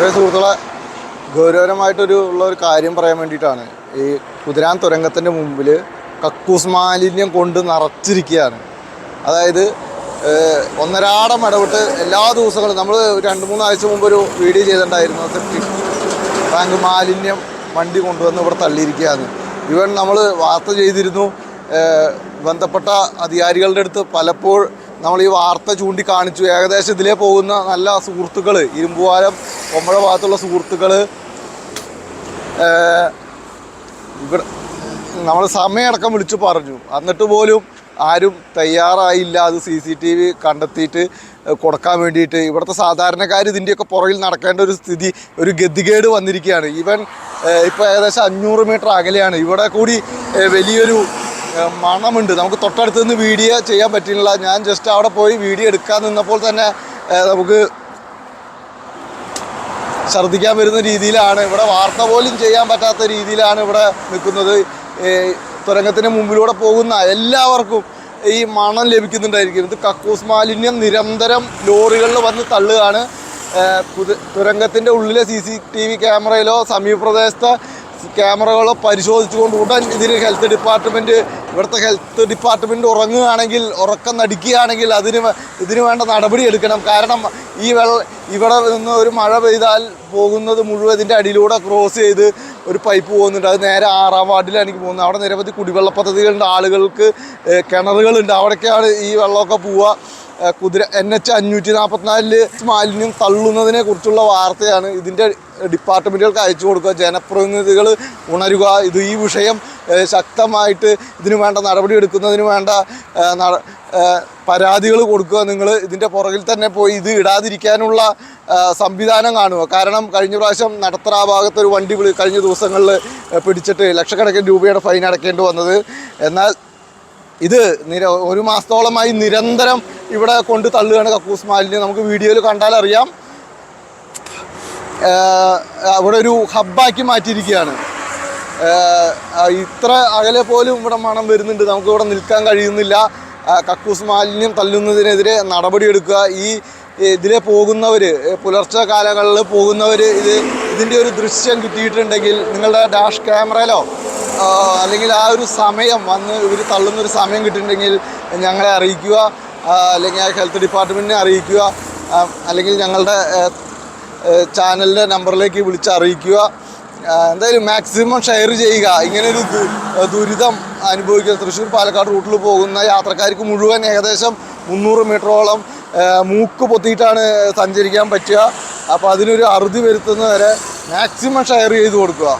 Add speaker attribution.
Speaker 1: പ്രിയ സുഹൃത്തുക്കളെ ഗൗരവമായിട്ടൊരു ഉള്ള ഒരു കാര്യം പറയാൻ വേണ്ടിയിട്ടാണ്. ഈ കുതിരാൻ തുരങ്കത്തിന്റെ മുമ്പിൽ കക്കൂസ് മാലിന്യം കൊണ്ട് നിറച്ചിരിക്കുകയാണ്. അതായത് ഒന്നരാടം ഇടപെട്ട് എല്ലാ ദിവസങ്ങളും നമ്മൾ രണ്ട് മൂന്നാഴ്ച മുമ്പ് ഒരു വീഡിയോ ചെയ്തിട്ടുണ്ടായിരുന്നു സെപ്റ്റിക് ടാങ്ക് മാലിന്യം വണ്ടി കൊണ്ടുവന്ന് ഇവിടെ തള്ളിയിരിക്കുകയാണ്. ഇവൻ നമ്മൾ വാർത്ത ചെയ്തിരുന്നു ബന്ധപ്പെട്ട അധികാരികളുടെ അടുത്ത് പലപ്പോഴും നമ്മൾ ഈ വാർത്ത ചൂണ്ടിക്കാണിച്ചു. ഏകദേശം ഇതിലേ പോകുന്ന നല്ല സുഹൃത്തുക്കൾ ഇരുമ്പുവാലം കൊമ്പഴ ഭാഗത്തുള്ള സുഹൃത്തുക്കൾ ഇവിടെ നമ്മൾ സമയമടക്കം വിളിച്ചു പറഞ്ഞു. എന്നിട്ട് പോലും ആരും തയ്യാറായില്ല. അത് സി സി ടി വി കണ്ടെത്തിയിട്ട് കൊടുക്കാൻ വേണ്ടിയിട്ട്. ഇവിടുത്തെ സാധാരണക്കാർ ഇതിന്റെയൊക്കെ പുറകിൽ നടക്കേണ്ട ഒരു സ്ഥിതി ഒരു ഗതികേട് വന്നിരിക്കുകയാണ്. ഈവൻ ഇപ്പോൾ ഏകദേശം അഞ്ഞൂറ് മീറ്റർ അകലെയാണ്. ഇവിടെ കൂടി വലിയൊരു മണമുണ്ട്. നമുക്ക് തൊട്ടടുത്ത് നിന്ന് വീഡിയോ ചെയ്യാൻ പറ്റില്ല ഞാൻ ജസ്റ്റ് അവിടെ പോയി വീഡിയോ എടുക്കാൻ നിന്നപ്പോൾ തന്നെ നമുക്ക് ഛർദ്ദിക്കാൻ വരുന്ന രീതിയിലാണ്. ഇവിടെ വാർത്ത പോലും ചെയ്യാൻ പറ്റാത്ത രീതിയിലാണ് ഇവിടെ നിൽക്കുന്നത്. തുരങ്കത്തിന് മുമ്പിലൂടെ പോകുന്ന എല്ലാവർക്കും ഈ മണം ലഭിക്കുന്നുണ്ടായിരിക്കും. ഇത് കക്കൂസ് മാലിന്യം നിരന്തരം ലോറികളിൽ വന്ന് തള്ളുകയാണ്. തുരങ്കത്തിന്റെ ഉള്ളിലെ സി സി ടി വി ക്യാമറയിലോ സമീപ പ്രദേശത്തെ ക്യാമറകളോ പരിശോധിച്ചുകൊണ്ട് ഉടൻ ഇതിന് ഹെൽത്ത് ഡിപ്പാർട്ട്മെന്റ് ഇവിടുത്തെ ഹെൽത്ത് ഡിപ്പാർട്ട്മെന്റ് ഉറങ്ങുകയാണെങ്കിൽ ഉറക്കം നടിക്കുകയാണെങ്കിൽ അതിന് ഇതിന് വേണ്ട നടപടി എടുക്കണം. കാരണം ഈ വെള്ള ഇവിടെ നിന്ന് ഒരു മഴ പെയ്താൽ പോകുന്നത് മുഴുവൻ ഇതിന്റെ അടിയിലൂടെ ക്രോസ് ചെയ്ത് ഒരു പൈപ്പ് പോകുന്നുണ്ട്. അത് നേരെ ആറാം വാർഡിലാണ് എനിക്ക് പോകുന്നത്. അവിടെ നിരവധി കുടിവെള്ള പദ്ധതികളുണ്ട്. ആളുകൾക്ക് കിണറുകളുണ്ട്. അവിടേക്കാണ് ഈ വെള്ളമൊക്കെ പോവുക. കുതിര എൻ എച്ച് അഞ്ഞൂറ്റി നാൽപ്പത്തിനാലിൽ മാലിന്യം തള്ളുന്നതിനെ കുറിച്ചുള്ള വാർത്തയാണ് ഇതിന്റെ ഡിപ്പാർട്ട്മെന്റുകൾക്ക് അയച്ചു കൊടുക്കുക. ജനപ്രതിനിധികൾ ഉണരുക. ഇത് ഈ വിഷയം ശക്തമായിട്ട് ഇതിനു വേണ്ട നടപടി എടുക്കുന്നതിന് വേണ്ട പരാതികൾ കൊടുക്കുക. നിങ്ങൾ ഇതിന്റെ പുറകിൽ തന്നെ പോയി ഇത് ഇടാതിരിക്കാനുള്ള സംവിധാനം കാണുക. കാരണം കഴിഞ്ഞ പ്രാവശ്യം നടത്തറ ഭാഗത്ത് ഒരു വണ്ടി കഴിഞ്ഞ ദിവസങ്ങളിൽ പിടിച്ചിട്ട് ലക്ഷക്കണക്കിന് രൂപയുടെ ഫൈൻ അടക്കേണ്ടി വന്നത്. എന്നാൽ ഇത് നിര ഒരു മാസത്തോളമായി നിരന്തരം ഇവിടെ കൊണ്ട് തള്ളുകയാണ് കക്കൂസ് മാലിന്യം. നമുക്ക് വീഡിയോയിൽ കണ്ടാൽ അറിയാം. അവിടെ ഒരു ഹബ്ബാക്കി മാറ്റിയിരിക്കുകയാണ്. ഇത്ര അകലെ പോലും ഇവിടെ മണം വരുന്നുണ്ട്. നമുക്ക് ഇവിടെ നിൽക്കാൻ കഴിയുന്നില്ല. കക്കൂസ് മാലിന്യം തള്ളുന്നതിനെതിരെ നടപടിയെടുക്കുക ഈ ഇതിലെ പോകുന്നവർ പുലർച്ചെ കാലങ്ങളിൽ പോകുന്നവർ ഇത് ഇതിന്റെ ഒരു ദൃശ്യം കിട്ടിയിട്ടുണ്ടെങ്കിൽ നിങ്ങളുടെ ഡാഷ് ക്യാമറയിലോ അല്ലെങ്കിൽ ആ ഒരു സമയം വന്ന് ഇവർ തള്ളുന്നൊരു സമയം കിട്ടിയിട്ടുണ്ടെങ്കിൽ ഞങ്ങളെ അറിയിക്കുക അല്ലെങ്കിൽ ഹെൽത്ത് ഡിപ്പാർട്ട്മെന്റിനെ അറിയിക്കുക അല്ലെങ്കിൽ ഞങ്ങളുടെ ചാനലിന്റെ നമ്പറിലേക്ക് വിളിച്ച് അറിയിക്കുക. എന്തായാലും മാക്സിമം ഷെയർ ചെയ്യുക. ഇങ്ങനൊരു ദുരിതം അനുഭവിക്കുക തൃശ്ശൂർ പാലക്കാട് റൂട്ടിൽ പോകുന്ന യാത്രക്കാർക്ക് മുഴുവൻ ഏകദേശം മുന്നൂറ് മീറ്ററോളം മൂക്ക് പൊത്തിയിട്ടാണ് സഞ്ചരിക്കാൻ പറ്റുക. അപ്പോൾ അതിനൊരു അറുതി വരുത്തുന്നവരെ മാക്സിമം ഷെയർ ചെയ്ത് കൊടുക്കുക.